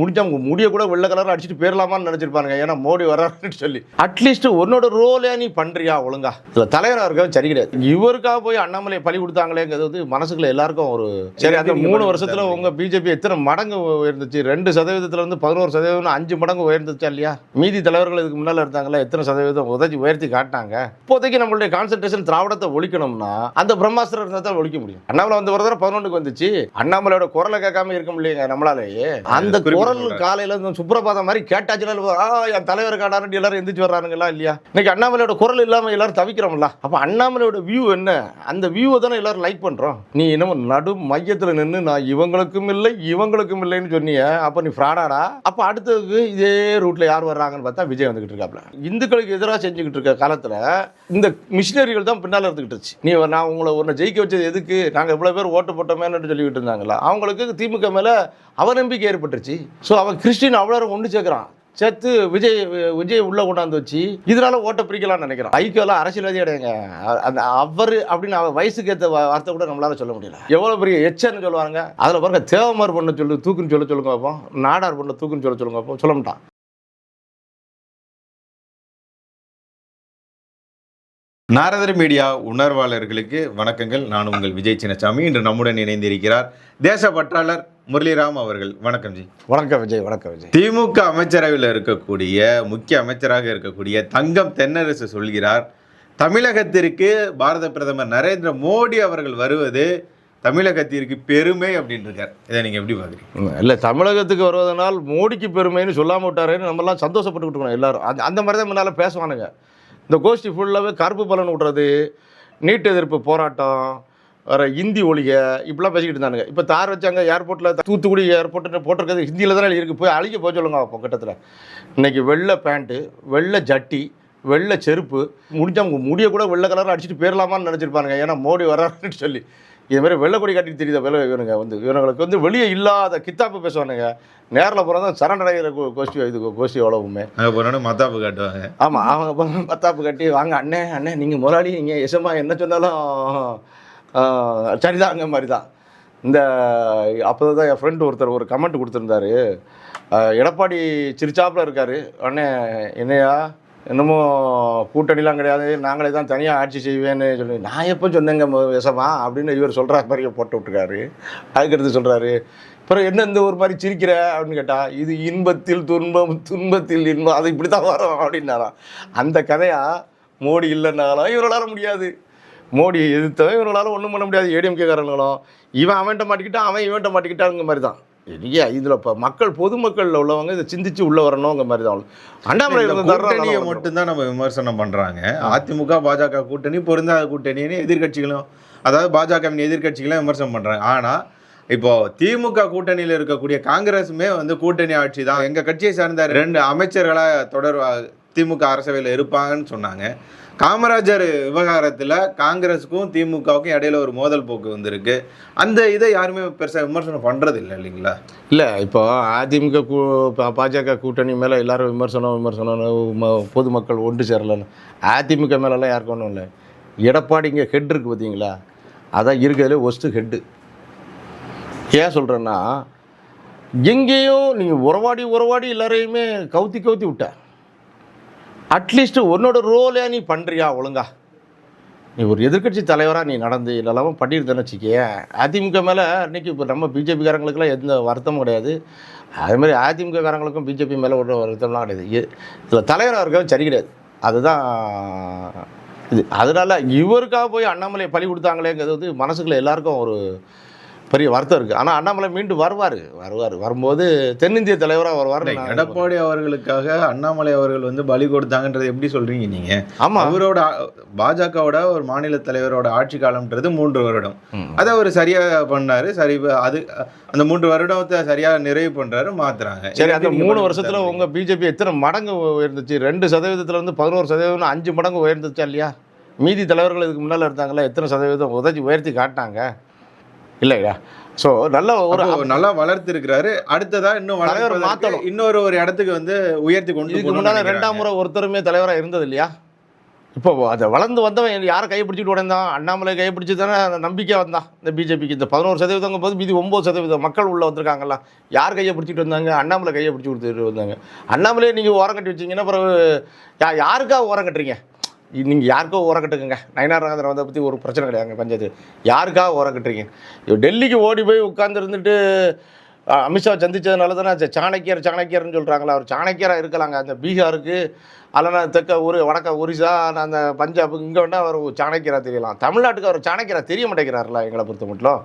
முடிஞ்ச அவங்க முடிய கூட வெள்ளை கலர் அடிச்சுட்டு போயிடலாமான்னு நினைச்சிருப்பாங்க ஏன்னா மோடி வர்றாருன்னு சொல்லி. அட்லீஸ்ட் உன்னோட ரோலே நீ பண்றியா ஒழுங்கா? இதுல தலைவராக இருக்க சரி கிடையாது. இவருக்காக போய் அண்ணாமலை பழி கொடுத்தாங்களேங்கிறது வந்து மனசுக்குள்ள எல்லாருக்கும் ஒரு சரி அந்த மூணு வருஷத்துல உங்க பிஜேபி எத்தனை மடங்கு உயர்ந்துச்சு? ரெண்டு சதவீதத்துல இருந்து பதினோரு சதவீதம் அஞ்சு மடங்கு உயர்ந்துச்சா இல்லையா? மீதி தலைவர்கள் இதுக்கு முன்னால இருந்தாங்களா? எத்தனை சதவீதம் உதவி உயர்த்தி காட்டினாங்க? இப்போதைக்கு நம்மளுடைய கான்சென்ட்ரேஷன் திராவிடத்தை ஒழிக்கணும்னா அந்த பிரம்மாஸ்திரம் இருந்தால் தான் ஒழிக்க முடியும். அண்ணாமலை வந்து ஒரு தடவை பதினொன்றுக்கு வந்துச்சு. அண்ணாமலையோட குரலை கேட்காம இருக்க முடியலைங்க நம்மளாலேயே. அந்த குரல் காலையில இருந்து சுப்ரபாதம் மாதிரி கேட்டாச்சுன்னா ஆ என் தலைவர் காடான்னு எல்லாரும் எந்திரிச்சு வர்றானுங்களா இல்லையா? இன்னைக்கு அண்ணாமலையோட குரல் இல்லாம எல்லாரும் தவிக்கிறோம்ல. அப்ப அண்ணாமலையோட வியூ என்ன? அந்த வியூவை தானே எல்லாரும் லைக் பண்றோம். நீ என்னமோ நடு மையத்துல நின்று நான் இவங்களுக்கும் இல்லை இவங்களுக்கும் இல்லைன்னு சொன்னிய. அப்ப நீ ஃப்ராடாடா அப்ப அடுத்ததுக்கு இதே ரூட்ல யார் வர்றாங்கன்னு பார்த்தா விஜய் வந்துகிட்டு இருக்காப்ல. இந்துக்களுக்கு எதிராக செஞ்சுக்கிட்டு இருக்க காலத்துல இந்த மிஷினரிகள் தான் பின்னால இருந்துகிட்டு நீ நான் உங்களை ஒன்று ஜெயிக்க வச்சது எதுக்கு? நாங்கள் இவ்வளோ பேர் ஓட்டு போட்டோமேன்னு சொல்லிக்கிட்டு இருந்தாங்களா அவங்களுக்கு திமுக மேலே அவநம்பிக்கை ஏற்பட்டுருச்சு. ஸோ அவன் கிறிஸ்டின் அவ்வளோ ஒன்று சேர்க்குறான். சேர்த்து விஜய் விஜய் உள்ளே கொண்டாந்து வச்சு இதனால ஓட்டை பிரிக்கலாம்னு நினைக்கிறான். ஐக்கியெல்லாம் அரசியல்வாதி கிடையாங்க அந்த அவர் அப்படின்னு அவர் வயசுக்கு ஏற்ற வார்த்தை கூட நம்மளால சொல்ல முடியல. எவ்வளோ பெரிய எச்சன்னு சொல்லுவாங்க அதில் பாருங்க தேவமார் பொண்ணை சொல்லு தூக்குன்னு சொல்ல சொல்லுங்க அப்போ நாடார் பண்ண தூக்குன்னு சொல்ல சொல்லுங்க அப்போ சொல்ல மாட்டான். நாரதர் மீடியா உணர்வாளர்களுக்கு வணக்கங்கள். நான் உங்கள் விஜய் சின்னசாமி. இன்று நம்முடன் இணைந்திருக்கிறார் தேச பற்றாளர் முரளிராம் அவர்கள் வணக்கம் ஜி. வணக்கம் விஜய் வணக்கம் விஜய். திமுக அமைச்சரவையில் இருக்கக்கூடிய முக்கிய அமைச்சராக இருக்கக்கூடிய தங்கம் தென்னரசு சொல்கிறார் தமிழகத்திற்கு பாரத பிரதமர் நரேந்திர மோடி அவர்கள் வருவது தமிழகத்திற்கு பெருமை அப்படின்னு இருக்கார் இதை நீங்க எப்படி பாக்குறீங்க இல்லை தமிழகத்துக்கு வருவதனால் மோடிக்கு பெருமைன்னு சொல்லாம விட்டாருன்னு நம்மலாம் சந்தோஷப்பட்டுக்கிட்டு இருக்கணும் எல்லாரும். அந்த அந்த மாதிரி தான் முன்னால் பேசுவானுங்க. இந்த கோஷ்டி ஃபுல்லாகவே கருப்பு பலன் விட்றது நீட் எதிர்ப்பு போராட்டம் வேற இந்தி ஒழிக இப்படிலாம் பேசிக்கிட்டு இருந்தானுங்க. இப்போ தார் வச்சாங்க ஏர்போர்ட்டில் தூத்துக்குடி ஏர்போர்ட்டு போட்டிருக்கிறது ஹிந்தியில் தானே இருக்கு. போய் அழிக்க போய் சொல்லுங்க அப்போ கிட்டத்தில். இன்னைக்கு வெள்ளை பேண்ட்டு வெள்ளை ஜட்டி வெள்ளை செருப்பு முடிஞ்ச அவங்க முடிய கூட வெள்ளை கலர் அடிச்சுட்டு போயிடலாமான்னு நினச்சிருப்பானுங்க. ஏன்னா மோடி வர்றாருன்னு சொல்லி. இது மாதிரி வெள்ளை கொடி கட்டிட்டு தெரியுத வெள்ளை இவனுங்க வந்து இவனுங்களுக்கு வந்து வெளியே இல்லாத கித்தாப்பு பேசுவானுங்க. நேரில் போகிறதா சரண்டர் ஆகிற கோஷ்டி இது கோஷ்டி எவ்வளவுமே. அங்க போனோட மத்தாப்பு காட்டுவாங்க. ஆமாம் அவங்க ப- பத்தாப்பு கட்டி வாங்க அண்ணே அண்ணே நீங்கள் முதலாளி நீங்கள் எசமா என்ன சொன்னாலும் சரிதாங்க மாதிரி தான் இந்த அப்போ தான் என் ஃப்ரெண்டு ஒருத்தர் ஒரு கமெண்ட் கொடுத்துருந்தாரு. எடப்பாடி சிரிச்சாப்பில் இருக்காரு. உடனே என்னையா? என்னமோ கூட்டணிலாம் கிடையாது. நாங்களே தான் தனியாக ஆட்சி செய்வேன்னு சொல்லி நான் எப்போ சொன்னேங்க விஷமா அப்படின்னு இவர் சொல்கிற மாதிரியே போட்டு விட்டுருக்காரு. அதுக்கடுத்து சொல்கிறாரு அப்புறம் என்ன இந்த ஒரு மாதிரி சிரிக்கிற? அப்படின்னு கேட்டால் இது இன்பத்தில் துன்பம் துன்பத்தில் இன்பம் அது இப்படி தான் வரும் அப்படின்னாராம். அந்த கதையாக மோடி இல்லைன்னாலும் இவர்களால முடியாது. மோடியை எதிர்த்தவன் இவர்களால ஒன்றும் பண்ண முடியாது ஏடிஎம்கே காரங்களும் இவன் அவன்கிட்ட மாட்டிக்கிட்டான் அவன் இவன்கிட்ட மாட்டிக்கிட்டாங்க மாதிரி தான் இல்லையா இதில் இப்போ மக்கள் பொதுமக்களில் உள்ளவங்க இதை சிந்திச்சு உள்ளே வரணுங்கிற மாதிரி தான் அண்ணாமலை கூட்டணியை மட்டும்தான் நம்ம விமர்சனம் பண்றாங்க. அதிமுக பாஜக கூட்டணி பொருந்தாத கூட்டணின்னு எதிர்க்கட்சிகளும் அதாவது பாஜக எதிர்க்கட்சிகளும் விமர்சனம் பண்றாங்க. ஆனா இப்போ திமுக கூட்டணியில் இருக்கக்கூடிய காங்கிரஸுமே வந்து கூட்டணி ஆட்சி தான். எங்க கட்சியை சார்ந்த ரெண்டு அமைச்சர்களா தொடர் திமுக அரசவையில் இருப்பாங்கன்னு சொன்னாங்க. காமராஜர் விவகாரத்தில் காங்கிரஸுக்கும் திமுகவுக்கும் இடையில ஒரு மோதல் போக்கு வந்திருக்கு. அந்த இதை யாருமே பெருசாக விமர்சனம் பண்ணுறது இல்லை இல்லைங்களா? இல்லை இப்போ அதிமுக கூ பா- பாஜக கூட்டணி மேலே எல்லாரும் விமர்சனம் விமர்சனம் பொதுமக்கள் ஒன்று சேரலன்னு. அதிமுக மேலெல்லாம் யாருக்கும் ஒன்றும் இல்லை. எடப்பாடி இங்கே ஹெட் இருக்குது பார்த்தீங்களா அதான் இருக்கிறதுல ஒஸ்ட்டு ஹெட்டு ஏன் சொல்கிறேன்னா எங்கேயும் நீங்கள் உறவாடி உறவாடி எல்லாரையுமே கவுத்தி கவுத்தி விட்டேன் அட்லீஸ்ட் உன்னோட ரோலே நீ பண்ணுறியா ஒழுங்கா? நீ ஒரு எதிர்க்கட்சி தலைவராக நீ நடந்து இல்லைலாமல் பண்ணியிருந்தேன்னு வச்சுக்கேன் அதிமுக மேலே இன்றைக்கி இப்போ நம்ம பிஜேபிக்காரங்களுக்குலாம் எந்த வருத்தமும் கிடையாது. அதேமாதிரி மாதிரி பிஜேபி மேலே ஒரு வருத்தம்லாம் கிடையாது. இதில் தலைவராக இருக்கவும் சரி கிடையாது. அதுதான் இது. அதனால இவருக்காக போய் அண்ணாமலை பழி கொடுத்தாங்களேங்கிறது வந்து மனசுக்குள்ள எல்லாருக்கும் ஒரு பெரிய வருத்தம் இருக்குது ஆனால் அண்ணாமலை மீண்டும் வருவார். வருவார். வரும்போது தென்னிந்திய தலைவராக வருவார் எடப்பாடி அவர்களுக்காக அண்ணாமலை அவர்கள் வந்து பலி கொடுத்தாங்கன்றது எப்படி சொல்றீங்க நீங்க? ஆமாம் அவரோட பாஜகவோட ஒரு மாநில தலைவரோட ஆட்சி காலம்ன்றது மூன்று வருடம். அதை அவர் சரியா பண்ணாரு. சரி அது அந்த மூன்று வருடத்தை சரியா நிறைவு பண்றாரு மாத்துறாங்க. சரி அந்த மூணு வருஷத்துல? உங்க பிஜேபி எத்தனை மடங்கு உயர்ந்துச்சு? ரெண்டு சதவீதத்துல இருந்து பதினோரு சதவீதம் அஞ்சு மடங்கு உயர்ந்துச்சா இல்லையா? மீதி தலைவர்கள் இதுக்கு முன்னால இருந்தாங்களா எத்தனை சதவீதம் உதவி உயர்த்தி காட்டினாங்க? இல்லையா? ஸோ நல்ல ஒரு நல்லா வளர்த்து இருக்கிறாரு அடுத்ததா இன்னும் தலைவர் மாத்தணும். இன்னொரு ஒரு இடத்துக்கு வந்து உயர்த்தி கொண்டு இதுக்கு முன்னால. ரெண்டாம் முறை ஒருத்தருமே தலைவரா இருந்தது இல்லையா? இப்போ அதை வளர்ந்து வந்தவன் யாரை கைப்பிடிச்சிட்டு உடந்தான்? அண்ணாமலை கைப்பிடிச்சி தானே நம்பிக்கை வந்தான். இந்த பிஜேபிக்கு இந்த பதினோரு சதவீதம் போது மீதி ஒம்பது சதவீதம் மக்கள் உள்ள வந்திருக்காங்கல்ல. யார் கையை பிடிச்சிட்டு வந்தாங்க? அண்ணாமலை கையை பிடிச்சி கொடுத்துட்டு வந்தாங்க. அண்ணாமலையே நீங்கள் ஓரம் கட்டி வச்சிங்கன்னா யா யாருக்காக ஓரம் கட்டுறீங்க? நீங்கள் யாருக்கோ உரக்கட்டுக்குங்க நயனார் நாகேந்திரன் வந்த பற்றி ஒரு பிரச்சனை கிடையாதுங்க பஞ்சாயத்து. யாருக்காக ஓரம் டெல்லிக்கு ஓடி போய் உட்காந்துருந்துட்டு அமித்ஷா சந்திச்சதுனால தானே சாணக்கியர் சாணக்கியர்னு சொல்கிறாங்களா அவர் சாணக்கியராக இருக்கலாங்க. அந்த பீகாருக்கு அல்லனா தெற்க ஒரு வடக்க ஒரிசா அந்த பஞ்சாப் இங்கே வேணால் அவர் சாணக்கியராக தெரியலாம். தமிழ்நாட்டுக்கு அவர் சாணக்கியராக தெரிய மாட்டேங்கிறாருல எங்களை பொறுத்த மட்டும்.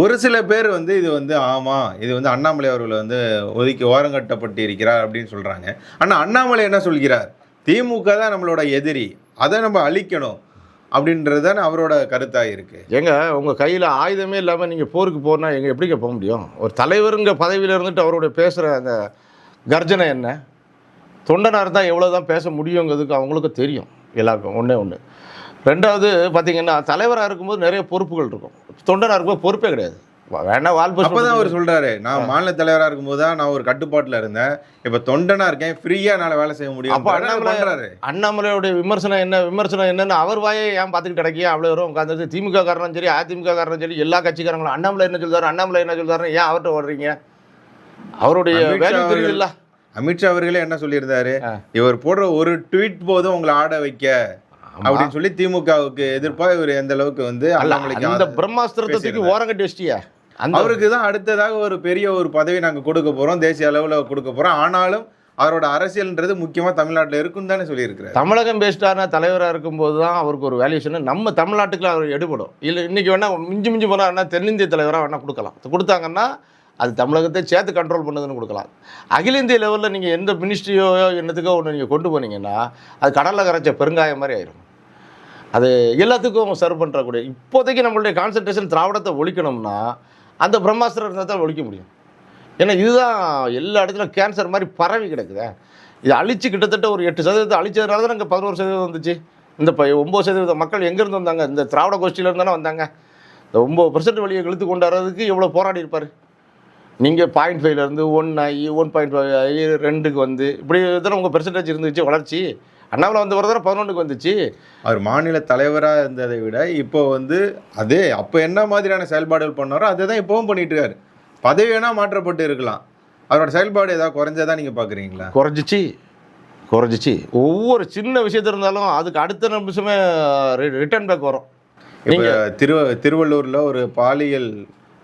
ஒரு சில பேர் வந்து இது வந்து ஆமாம் இது வந்து அண்ணாமலை அவர்கள் வந்து ஒதுக்கி ஓரங்கட்டப்பட்டு இருக்கிறார் அப்படின்னு சொல்கிறாங்க ஆனால் அண்ணாமலை என்ன சொல்கிறார்? திமுக தான் நம்மளோட எதிரி. அதை நம்ம அழிக்கணும் அப்படின்றது தானே அவரோட கருத்தாக இருக்குது ஏங்க உங்கள் கையில் ஆயுதமே இல்லாமல் நீங்கள் போருக்கு போனால் எங்கே எப்படிங்க போக முடியும்? ஒரு தலைவருங்க பதவியில் இருந்துட்டு அவரோட பேசுகிற அந்த கர்ஜனை என்ன? தொண்டனாக இருந்தால் எவ்வளோ தான் பேச முடியுங்கிறதுக்கு அவங்களுக்கு தெரியும் எல்லாருக்கும் ஒன்றே ஒன்று ரெண்டாவது பார்த்தீங்கன்னா தலைவராக இருக்கும்போது நிறைய பொறுப்புகள் இருக்கும். தொண்டனாக இருக்கும்போது பொறுப்பே கிடையாது. வேணா வால்பு அப்பதான் அவர் சொல்றாரு நான் மாநில தலைவரா இருக்கும்போது தான் நான் ஒரு கட்டுப்பாட்டுல இருந்தேன். இப்ப தொண்டனா இருக்கேன் ஃப்ரீயா என்னால வேலை செய்ய முடியும். அப்ப அண்ணாமலை- அண்ணாமலையோடைய விமர்சனம் என்ன விமர்சனம் என்னன்னு அவர் வாயை ஏன் பார்த்துக்கிட்டு கிடைக்கியா? அவ்வளோ வரும் உட்காந்து திமுக காரனும் சரி அதிமுக காரனும் சரி எல்லா கட்சிக்காரங்களும் அண்ணாமலை என்ன சொல்றாரு அண்ணாமலை என்ன சொல்றாரு ஏன் அவர்கிட்ட ஓடுறீங்க? அவருடைய அவர்கள் தெரியுதுல்ல. அமித்ஷா அவர்களே என்ன சொல்லியிருந்தாரு. இவர் போடுற ஒரு ட்வீட் போதும் உங்களை ஆட வைக்க. அப்படின்னு சொல்லி திமுகவுக்கு எதிர்ப்பா இவர் எந்த அளவுக்கு வந்து அந்த பிரம்மாஸ்திரத்தை தூக்கி பேசியிருந்தாரு. ஓரம் கட்டி வச்சிட்டியா? அவருக்கு தான் அடுத்ததாக ஒரு பெரிய ஒரு பதவி நாங்க கொடுக்க போறோம் தேசிய அளவுல கொடுக்க போறோம். ஆனாலும் அவரோட அரசியல்ன்றது முக்கியமா தமிழ்நாட்டுல இருக்குன்னு தானே சொல்லியிருக்கிறாரு. தமிழகம் பேஸ்டான தலைவராக இருக்கும்போது தான் அவருக்கு ஒரு வேல்யூஷன் நம்ம தமிழ்நாட்டுக்குள்ள அவர் எடுபடும். இல்லை இன்னைக்கு வேணா மிஞ்சி மிஞ்சி போனால் வேணா தென்னிந்திய தலைவராக வேணா கொடுக்கலாம். கொடுத்தாங்கன்னா அது தமிழகத்தை சேர்த்து கண்ட்ரோல் பண்ணுதுன்னு கொடுக்கலாம். அகில இந்திய லெவலில் நீங்கள் எந்த மினிஸ்ட்ரியோ என்னத்துக்கோ ஒன்று நீங்கள் கொண்டு போனீங்கன்னா அது கடலில் கரைச்ச பெருங்காயம் மாதிரி ஆயிரும். அது எல்லாத்துக்கும் சர்வ் பண்ணுறக்கூடிய இப்போதைக்கு நம்மளுடைய கான்சன்ட்ரேஷன் திராவிடத்தை ஒழிக்கணும்னா அந்த பிரம்மாஸ்திரம் இருந்தால் தான் ஒழிக்க முடியும். ஏன்னா இதுதான் எல்லா இடத்துலையும் கேன்சர் மாதிரி பரவி கிடக்குதே. இது அழிச்சு கிட்டத்தட்ட ஒரு எட்டு சதவீதத்தை அழிச்சதுனால தான் இங்கே பதினோரு சதவீதம் வந்துச்சு. இந்த இப்போ ஒம்பது சதவீதம் மக்கள் எங்கேருந்து வந்தாங்க? இந்த திராவிட கோஷ்டியில தானே வந்தாங்க. இந்த ஒம்பது பர்சன்ட் வழியை இழுத்து கொண்டாடுறதுக்கு எவ்வளோ போராடி இருப்பார். நீங்கள் பாயிண்ட் ஃபைவ்லேருந்து ஒன் ஆகி ஒன் பாயிண்ட் ஃபைவ் ஆகி ரெண்டுக்கு வந்து இப்படி தானே உங்கள் பெர்சன்டேஜ் இருந்துச்சு வளர்ச்சி. அண்ணாமலை வந்து வர பதினொன்றுக்கு வந்துச்சு. அவர் மாநில தலைவரா இருந்ததை விட இப்போ வந்து அதே அப்போ என்ன மாதிரியான செயல்பாடுகள் பண்ணாரோ அதை தான் இப்பவும் பண்ணிட்டு இருக்காரு பதவி வேணா மாற்றப்பட்டு இருக்கலாம். அவரோட செயல்பாடு ஏதாவது குறைஞ்சதா நீங்க பாக்குறீங்களா? குறைஞ்சிச்சு. குறைஞ்சிச்சு. ஒவ்வொரு சின்ன விஷயத்து இருந்தாலும் அதுக்கு அடுத்த நிமிஷமே ரிட்டர்ன் பேக் வரும். இப்ப திரு திருவள்ளூர்ல ஒரு பாலியல்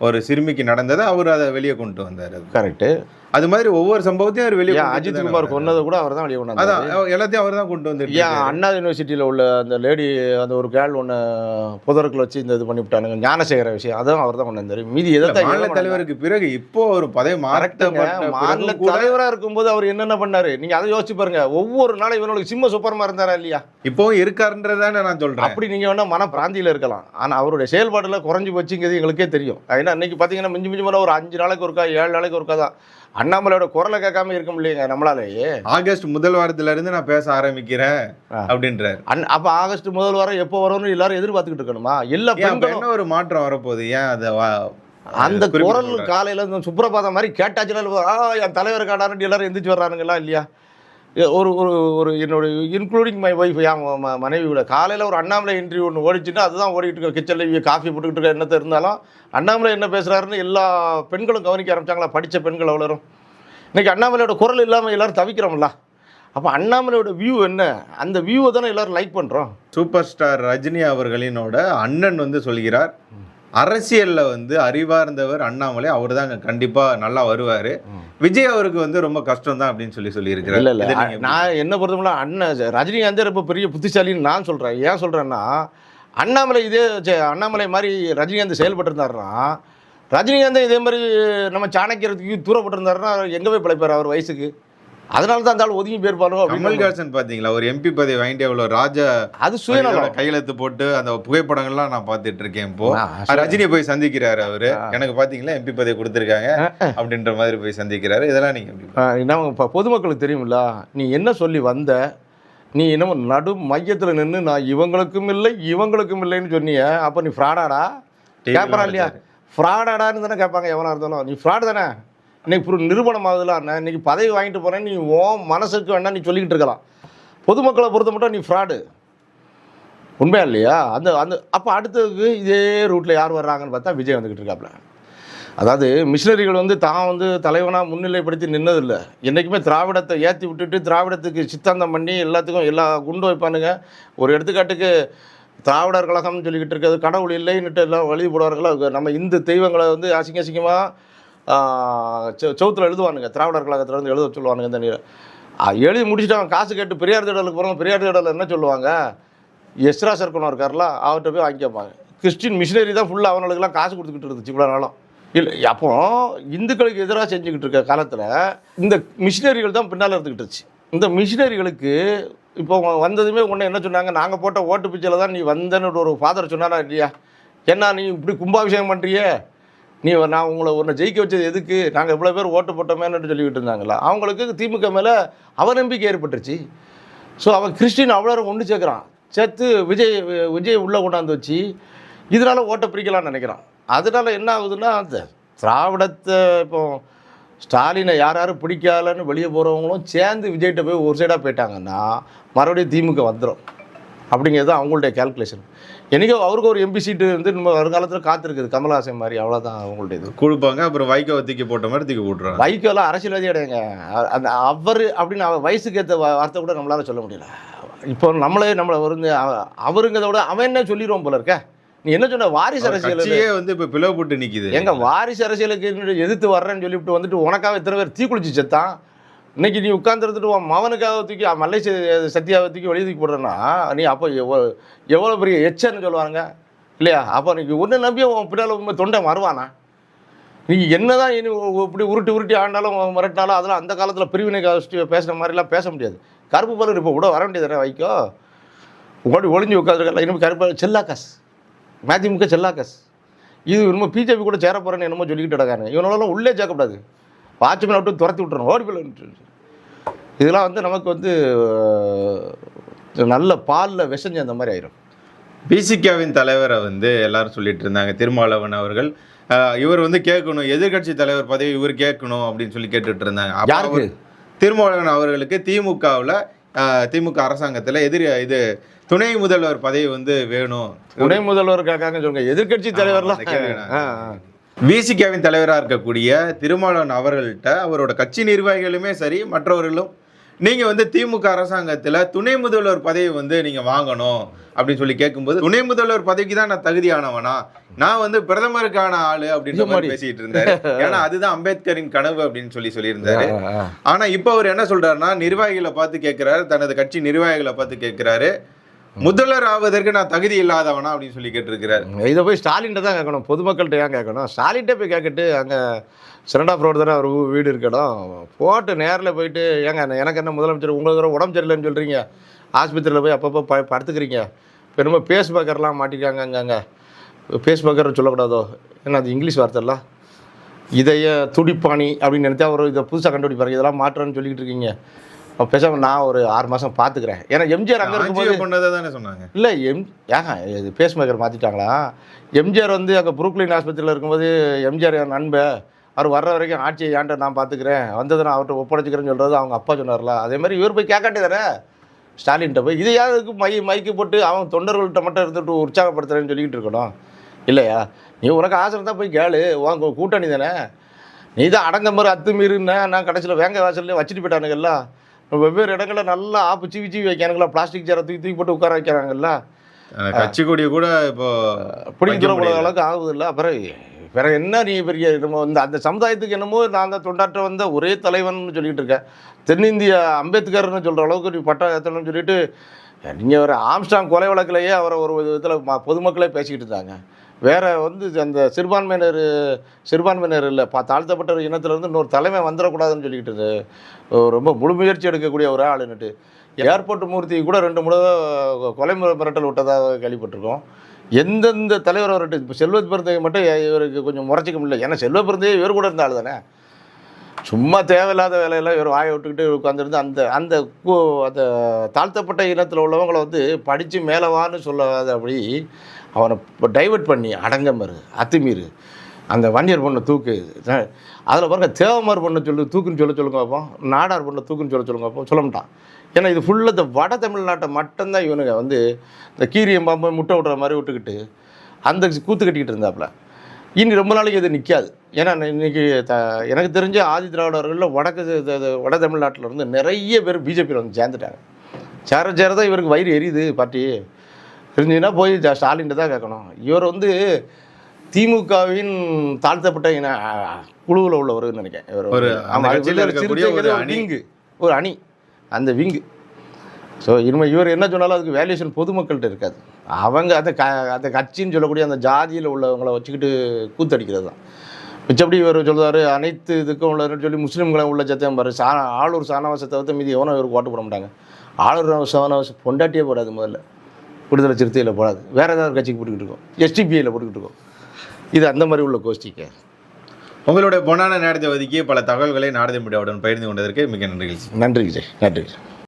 ஒரு சிறுமிக்கு நடந்ததை அவர் அதை வெளியே கொண்டு வந்தாரு. கரெக்டு அது மாதிரி ஒவ்வொரு சம்பவத்தையும் அவர் வெளியே அஜித் குமார் கொன்னதை கூட அவர் தான் வெளியே கொண்டாந்து அதான் எல்லாத்தையும் அவர் தான் கொண்டு வந்து ஏன் அண்ணா யூனிவர்சிட்டியில் உள்ள அந்த லேடி அந்த ஒரு கேள் ஒன்று புதருக்குள்ள வச்சு இந்த இது பண்ணி விட்டானுங்க ஞானசேகர விஷயம் அதுவும் அவர் தான் கொண்டு வந்தார். மீதி எதை மாநில தலைவருக்கு பிறகு இப்போ ஒரு பதவி மாற்றப்பட்ட மாநில தலைவராக இருக்கும்போது அவர் என்னென்ன பண்ணாரு? நீங்க அதை யோசிச்சு பாருங்க. ஒவ்வொரு நாளும் இவனுக்கு சிம்ம சுப்பரமா இருந்தாரா இல்லையா? இப்போவும் இருக்காருன்றதானே நான் சொல்றேன். அப்படி நீங்க வேணா மன பிராந்தியில இருக்கலாம். ஆனா அவருடைய செயல்பாடுல குறைஞ்சு போச்சுங்கிறது எங்களுக்கே தெரியும். ஏன்னா இன்னைக்கு பாத்தீங்கன்னா மிஞ்சி மிஞ்சி போனா ஒரு அஞ்சு நாளைக்கு ஒருக்கா ஏழு நாளைக்கு ஒருக்கா தான். அண்ணாமலையோட குரலை கேட்காம இருக்க முடியலைங்க நம்மளாலேயே. ஆகஸ்ட் முதல் வாரத்துல இருந்து நான் பேச ஆரம்பிக்கிறேன். அப்படின்றாரு. அன் அப்ப ஆகஸ்ட் முதல் வாரம் எப்போ வரும்னு எல்லாரும் எதிர்பார்த்துக்கிட்டு இருக்கணுமா? எல்லா பெண்களும் என்ன ஒரு மாற்றம் வரப்போகுது? ஏன் அதை அந்த குரல்? காலையில சுப்ரபாதம் மாதிரி கேட்டாச்சுன்னா என் தலைவர் காடாருன்னு எல்லாரும் எந்திரிச்சு வர்றானுங்களா இல்லையா? ஒரு ஒரு ஒரு என்னுடைய இன்க்ளூடிங் மை ஒய்ஃப் என் மனைவி ம- மனைவியோட காலையில் ஒரு அண்ணாமலை இன்டர்வியூ ஒன்று ஓடிச்சுன்னா அதுதான் ஓடிட்டு இருக்க. கிச்சனில் காஃபி போட்டுக்கிட்டு இருக்க என்னத்தை இருந்தாலும் அண்ணாமலை என்ன பேசுகிறாருன்னு எல்லா பெண்களும் கவனிக்க ஆரம்பிச்சாங்களா? படித்த பெண்கள் அவ்வளோரும். இன்றைக்கி அண்ணாமலையோட குரல் இல்லாமல் எல்லாரும் தவிக்கிறோம்ல. அப்போ அண்ணாமலையோட வியூ என்ன? அந்த வியூவை தானே எல்லாரும் லைக் பண்ணுறோம் சூப்பர் ஸ்டார் ரஜினி அவர்களினோட அண்ணன் வந்து சொல்கிறார் அரசியல்ல வந்து அறிவார்ந்தவர் அண்ணாமலை அவர் தான் கண்டிப்பா நல்லா வருவாரு. விஜய் அவருக்கு வந்து ரொம்ப கஷ்டம் தான் அப்படின்னு சொல்லி சொல்லி இல்லை இல்லை. நான் என்ன பொறுத்தவரை அண்ணன் ரஜினிகாந்தே ரொம்ப பெரிய புத்திசாலின்னு நான் சொல்கிறேன் ஏன் சொல்கிறேன்னா அண்ணாமலை இதே அண்ணாமலை மாதிரி ரஜினிகாந்த் செயல்பட்டிருந்தாருன்னா ரஜினிகாந்தே இதே மாதிரி நம்ம சாணக்கியத்துக்கு தூரப்பட்டிருந்தாருன்னா எங்கே போய் பிழைப்பார் அவர் வயசுக்கு? அதனால தான் அந்த ஒதுங்கி போயிருப்பாரோ கமல்ஹாசன் பாத்தீங்களா ஒரு எம்பி பதவி வாங்கிட்டு அவ்வளவு ராஜ அது சுயநலம். கையெழுத்து போட்டு அந்த புகைப்படங்கள்லாம் நான் பார்த்துட்டு இருக்கேன் இப்போ. ரஜினி போய் சந்திக்கிறாரு அவரு. எனக்கு பாத்தீங்களா எம்பி பதவி கொடுத்துருக்காங்க அப்படின்ற மாதிரி போய் சந்திக்கிறாரு. இதெல்லாம் நீங்க எப்படி ஆ, நம்ம இப்போ பொதுமக்களுக்கு தெரியுமில்ல நீ என்ன சொல்லி வந்த? நீ என்னமோ நடு மையத்தில் நின்று நான் இவங்களுக்கும் இல்லை இவங்களுக்கும் இல்லைன்னு சொன்னிய. அப்போ நீ ஃப்ராடாடா கேட்பறான் இல்லையா. ஃப்ராடாடான்னு தானே கேட்பாங்க எவனாக இருந்தாலும். நீ ஃப்ராடு தானே? இன்னைக்கு ஒரு நிறுவனம் ஆகுதுல இன்னைக்கு பதவி வாங்கிட்டு போகிறேன் நீ ஓ மனசுக்கு வேணா நீ சொல்லிக்கிட்டு இருக்கலாம். பொதுமக்களை பொறுத்த மட்டும் நீ ஃப்ராடு உண்மையா இல்லையா? அந்த அந்த அப்போ அடுத்ததுக்கு இதே ரூட்டில் யார் வர்றாங்கன்னு பார்த்தா விஜய் வந்துக்கிட்டு இருக்காப்புல அதாவது மிஷினரிகள் வந்து தான் வந்து தலைவனாக முன்னிலைப்படுத்தி நின்னதில்லை. என்றைக்குமே திராவிடத்தை ஏற்றி விட்டுட்டு திராவிடத்துக்கு சித்தாந்தம் பண்ணி எல்லாத்துக்கும் எல்லா குண்டு வைப்பானுங்க. ஒரு எடுத்துக்காட்டுக்கு திராவிடர் கழகம்னு சொல்லிக்கிட்டு இருக்கிறது கடவுள் இல்லைன்னுட்டு எல்லாம் வழி போடுவார்களா நம்ம இந்து தெய்வங்களை வந்து அசிங்க அசிங்கமாக சவுத்தில் எழுதுவானுங்க. திராவிடர் கழகத்திலேருந்து எழுத சொல்லுவானுங்க இந்த நீ- எழுதி முடிச்சுட்டு அவன் காசு கேட்டு பெரியார் திடலுக்கு போகிறோம் பெரியார் திடலில் என்ன சொல்லுவாங்க? எஸ்ரா சர்க்கணும் இருக்கார்ல அவர்கிட்ட போய் வாங்கி கேட்பாங்க கிறிஸ்டின் மிஷினரி தான் ஃபுல்லாக அவனுக்குலாம் காசு கொடுத்துக்கிட்டு இருந்துச்சு இவ்வளோ நாளும். இல்லை அப்போ இந்துக்களுக்கு எதிராக செஞ்சுக்கிட்டு இருக்க காலத்தில் இந்த மிஷினரிகள் தான் பின்னால் இருந்துக்கிட்டு இந்த மிஷினரிகளுக்கு இப்போ வந்ததுமே உடனே என்ன சொன்னாங்க? நாங்கள் போட்ட ஓட்டு பிச்சையில் தான் நீ வந்தேன்னு ஒரு ஃபாதர் சொன்னாரா இல்லையா? என்ன நீ இப்படி கும்பாபிஷேகம் பண்ணுறியே நீ நான் உங்களை ஒன்று ஜெயிக்க வச்சது எதுக்கு? நாங்கள் இவ்வளோ பேர் ஓட்டு போட்டோமேன்னு சொல்லிக்கிட்டு இருந்தாங்களா அவங்களுக்கு திமுக மேலே அவநம்பிக்கை ஏற்பட்டுருச்சு. ஸோ அவன் கிறிஸ்டின் அவ்வளோ ஒன்று சேர்க்குறான். சேர்த்து விஜய் விஜய் உள்ளே கொண்டாந்து வச்சு இதனால் ஓட்டை பிரிக்கலாம்னு நினைக்கிறான். அதனால என்ன ஆகுதுன்னா அந்த திராவிடத்தை இப்போ ஸ்டாலினை யார் யாரும் பிடிக்கலன்னு வெளியே போகிறவங்களும் சேர்ந்து விஜய்கிட்ட போய் ஒரு சைடாக போயிட்டாங்கன்னா மறுபடியும் திமுக வந்துடும் அப்படிங்கிறது தான் அவங்களுடைய கேல்குலேஷன் என்னைக்கோ அவருக்கு ஒரு எம்பி சீட்டு வந்து நம்ம வருங்காலத்தில் காத்திருக்குது. கமல்ஹாசன் மாதிரி அவ்வளோதான் அவங்களுடைய இது. கொடுப்பாங்க. அப்புறம் வைகோவை தூக்கி போட்ட மாதிரி தூக்கி போட்டுருவாங்க. வைக்கோலாம் அரசியல்வாதி கிடையாங்க அந்த அவர் அப்படின்னு அவர் வயசுக்கு ஏற்ற வார்த்தை கூட நம்மளால சொல்ல முடியல. இப்போ நம்மளே நம்மளை வந்து அவ- அவருங்கிறத விட அவன் என்ன சொல்லிடுவோம் போல இருக்க? நீ என்ன சொன்ன? வாரிசு அரசியல் வந்து இப்ப பிளவுபட்டு நிக்குது. எங்க வாரிசு அரசியலுக்கு எதிர்த்து வர்றேன்னு சொல்லிவிட்டு வந்துட்டு உனக்காக இத்தனை பேர் தீக்குளிச்சு செத்தான். இன்னைக்கு நீ உட்காந்துருந்துட்டு உன் மவனுக்காக தூக்கி மல்லை ச- தூக்கி வெளியே தூக்கி போடுறேன்னா நீ அப்போ எவ்வளோ எவ்வளோ பெரிய எச்சன்னு சொல்லுவாங்க இல்லையா? அப்போ நீ ஒன்று நம்பி உன் பின்னால் உண்மை தொண்டை வருவானா நீ என்ன தான் இனி இப்படி உருட்டி உருட்டி ஆண்டாலும் மிரட்டினாலும் அதெல்லாம் அந்த காலத்தில் பிரிவினை கஷ்டி பேசுகிற மாதிரிலாம் பேச முடியாது. கருப்பு பலர் இப்போ கூட வர வேண்டியது வைக்கோ ஓடி ஒளிஞ்சு உட்காந்துருக்கல இனிமேல் கருப்பு செல்லாக்காஸ். மதிமுக செல்லாக்காஸ். இது இன்னும் பிஜேபி கூட சேர போகிறேன்னு என்னமோ சொல்லிக்கிட்டு கிடக்காங்க இவனாலும் உள்ளே சேர்க்கக்கூடாது வாட்ச்மேன் விட்டு துரத்தி விட்டுறணும். ஓடி போய் இதெல்லாம் வந்து நமக்கு வந்து நல்ல பாலில் விஷஞ்சு அந்த மாதிரி ஆயிரும். பிசிகாவின் தலைவரை வந்து எல்லாரும் சொல்லிட்டு இருந்தாங்க. திருமாவளவன் அவர்கள். இவர் வந்து கேட்கணும். எதிர்க்கட்சி தலைவர் பதவி இவர் கேட்கணும் அப்படின்னு சொல்லி கேட்டுட்டு இருந்தாங்க. யாருக்கு? திருமாவளவன் அவர்களுக்கு திமுகவில் திமுக அரசாங்கத்தில் எதிர் இது துணை முதல்வர் பதவி வந்து வேணும். துணை முதல்வர் கேட்காங்க சொல்லுங்க. எதிர்க்கட்சி தலைவர்லாம். விசிகாவின் தலைவராக இருக்கக்கூடிய திருமாவளவன் அவர்கள்ட்ட அவரோட கட்சி நிர்வாகிகளுமே சரி மற்றவர்களும் நீங்கள் வந்து திமுக அரசாங்கத்தில் துணை முதல்வர் பதவி வந்து நீங்கள் வாங்கணும் அப்படின்னு சொல்லி கேட்கும்போது துணை முதல்வர் பதவிக்கு தான் நான் தகுதியானவனா நான் வந்து பிரதமருக்கான ஆளு அப்படின்ற மாதிரி. பேசிட்டு இருந்தாரு ஏன்னா அதுதான் அம்பேத்கரின் கனவு அப்படின்னு சொல்லி சொல்லியிருந்தாரு. ஆனா இப்போ அவர் என்ன சொல்றாருன்னா நிர்வாகிகளை பார்த்து கேட்கிறாரு தனது கட்சி நிர்வாகிகளை பார்த்து கேட்கிறாரு முதல்வர் ஆவதற்கு நான் தகுதி இல்லாதவனா அப்படின்னு சொல்லி கேட்டிருக்கிறார். இதை போய் ஸ்டாலின்ட்ட தான் கேட்கணும். பொதுமக்கள்கிட்ட ஏன் கேட்கணும்? ஸ்டாலின்ட்டே போய் கேட்கட்டு அங்கே சிரண்டாப் ரோடு தானே அவர் வீடு இருக்கணும். போட்டு நேரில் போயிட்டு ஏங்க எனக்கு என்ன முதலமைச்சர் உங்களுக்கு உடம்பு சரியில்லைன்னு சொல்கிறீங்க ஆஸ்பத்திரியில் போய் அப்பப்போ ப படுத்துக்கிறீங்க. இப்போ என்னமோ பேஸ் பேக்கர்லாம் மாட்டிக்காங்க அங்கே பேஸ் பேக்கர் சொல்லக்கூடாதோ? ஏன்னா அது இங்கிலீஷ் வார்த்தைலாம் இதய துடிப்பாணி அப்படின்னு நினைச்சா ஒரு இதை புதுசாக கண்டுபிடிப்பாரு. இதெல்லாம் மாற்றம்னு சொல்லிக்கிட்டு இருக்கீங்க. அப்போ பேசாம நான் ஒரு ஆறு மாதம் பார்த்துக்கிறேன் ஏன்னா எம்ஜிஆர் அங்கே இருக்கும்போது பண்ணதை தானே சொன்னாங்க? இல்லை எம் ஏங்க இது பேஸ் மேக்கர் மாற்றிட்டாங்களா எம்ஜிஆர் வந்து அங்கே புருக்லின் ஆஸ்பத்திரியில் இருக்கும்போது எம்ஜிஆர் என் நண்பன் அவர் வர்ற வரைக்கும் ஆட்சியை ஏன்ட்ட நான் பார்த்துக்கிறேன் வந்ததை நான் அவர்கிட்ட ஒப்படைச்சிக்கிறேன்னு சொல்கிறது அவங்க அப்பா சொன்னார்ல. அதே மாதிரி இவர் போய் கேட்காட்டே தானே? ஸ்டாலின்கிட்ட போய் இது யாருக்கு மை மைக்கு போட்டு அவன் தொண்டர்கள்ட்ட மட்டும் இருந்துட்டு உற்சாகப்படுத்துறேன்னு சொல்லிக்கிட்டு இருக்கணும். இல்லையா? நீ உனக்கு ஆசை இருந்தால் போய் கேளு. உன் கூட்டணி தானே? நீ தான் அடங்க மாதிரி அத்துமீறுன்னா நான் கடைசியில் வேங்க வாசல்லே வச்சுட்டு போயிட்டானுங்கல்ல வெவ்வேறு இடங்களில் நல்லா ஆப்பு சீவி சீவி வைக்கானுங்களா பிளாஸ்டிக் சேரை தூக்கி தூக்கி போட்டு உட்கார வைக்கிறாங்கல்ல? கட்சி கொடியை கூட இப்போ பிடிக்க முடியல. அளவுக்கு ஆகுது இல்லை அப்புறம் வேற என்ன நீ பெரிய நம்ம இந்த அந்த சமுதாயத்துக்கு என்னமோ நான் தான் தொண்டாற்ற வந்த ஒரே தலைவன் சொல்லிட்டு இருக்கேன் தென்னிந்திய அம்பேத்கர்னு சொல்கிற அளவுக்கு நீ பட்டம் ஏற்றணும்னு சொல்லிட்டு நீங்கள் ஒரு ஆம்ஸ்டாங் கொலை வழக்கிலேயே அவரை ஒரு விதத்தில் பொதுமக்களே பேசிக்கிட்டு இருந்தாங்க. வேற வந்து அந்த சிறுபான்மையினர் சிறுபான்மையினர் இல்லை பா தாழ்த்தப்பட்ட ஒரு இருந்து இன்னொரு தலைமை வந்துடக்கூடாதுன்னு சொல்லிக்கிட்டு இரு. ரொம்ப முழு முயற்சி எடுக்கக்கூடிய ஒரு ஆளுன்னுட்டு ஏர்போர்ட் மூர்த்தி கூட ரெண்டு முறை கொலை மிரட்டல் விட்டதாக கேள்விப்பட்டிருக்கோம். எந்தெந்த தலைவர் அவர்கிட்ட இப்போ செல்வத் பிறந்தையை மட்டும் இவருக்கு கொஞ்சம் முறைச்சிக்க முடியல. ஏன்னா செல்வ பிறந்தையே இவர் கூட இருந்த ஆள் தானே. சும்மா தேவையில்லாத வேலையெல்லாம் இவர் வாயை விட்டுக்கிட்டு உட்காந்துருந்து அந்த அந்த அந்த தாழ்த்தப்பட்ட இனத்தில் உள்ளவங்களை வந்து படித்து மேலவான்னு சொல்லாத அப்படி அவனை டைவர்ட் பண்ணி அடங்கமரு அத்துமீறு. அந்த வன்னியர் பொண்ணை தூக்கு. அதில் பாருங்க தேவமார் பொண்ணை சொல்லு தூக்குன்னு சொல்ல சொல்லுங்க பார்ப்போம் நாடார் பொண்ணை தூக்குன்னு சொல்ல சொல்லுங்க பார்ப்போம் சொல்ல மாட்டான். ஏன்னா இது ஃபுல்லாக இந்த வட தமிழ்நாட்டை மட்டும்தான் இவனுங்க வந்து இந்த கீரியம் பாம்பு முட்டை விடுற மாதிரி விட்டுக்கிட்டு அந்த கூத்து கட்டிக்கிட்டு இருந்தாப்புல. இனி ரொம்ப நாளைக்கு இது நிற்காது ஏன்னா இன்றைக்கி த எனக்கு தெரிஞ்ச ஆதி திராவிடர்களில் வடக்கு வட தமிழ்நாட்டில் இருந்து நிறைய பேர் பிஜேபியில் வந்து சேர்ந்துட்டாங்க. சேர சேர தான் இவருக்கு வயிறு எரியுது பார்ட்டி. தெரிஞ்சுன்னா போய் ஸ்டாலின்ட்ட தான் கேட்கணும். இவர் வந்து திமுகவின் தாழ்த்தப்பட்ட இன குழுவில் உள்ளவர்னு நினைக்கிறேன். இவர் ஒரு ஒரு. விங்கு. ஒரு அணி. அந்த விங்கு. ஸோ இனிமே இவர் என்ன சொன்னாலும் அதுக்கு வேல்யூஷன் பொதுமக்கள்கிட்ட இருக்காது. அவங்க அந்த க அந்த கட்சின்னு சொல்லக்கூடிய அந்த ஜாதியில் உள்ளவங்கள வச்சுக்கிட்டு கூத்தடிக்கிறது தான். மிச்சப்படி இவர் சொல்றாரு அனைத்து இதுக்கும் உள்ளன்னு சொல்லி முஸ்லீம்களை உள்ள சத்தம் பாரு. சா ஆளூர் சாணவாசத்தை தவிர்த்து மீதி எவனும் இவருக்கு ஓட்டு போட மாட்டாங்க. ஆளூர் சாணவாசம் பொண்டாட்டியே போடாது முதல்ல. விடுதலை சிறுத்தையில் போடாது. வேறு ஏதாவது கட்சிக்கு போட்டுக்கிட்டு இருக்கோம். எஸ்டிபிஐயில் போட்டுக்கிட்டு இருக்கோம். இது அந்த மாதிரி உள்ள கோஷ்டிக்கு உங்களுடைய பொன்னான நேரத்தை ஒதுக்கி பல தகவல்களை நாடக மீடியாவுடன் பகிர்ந்து கொண்டதற்கு மிக நன்றிகள் நன்றி விஜய் நன்றி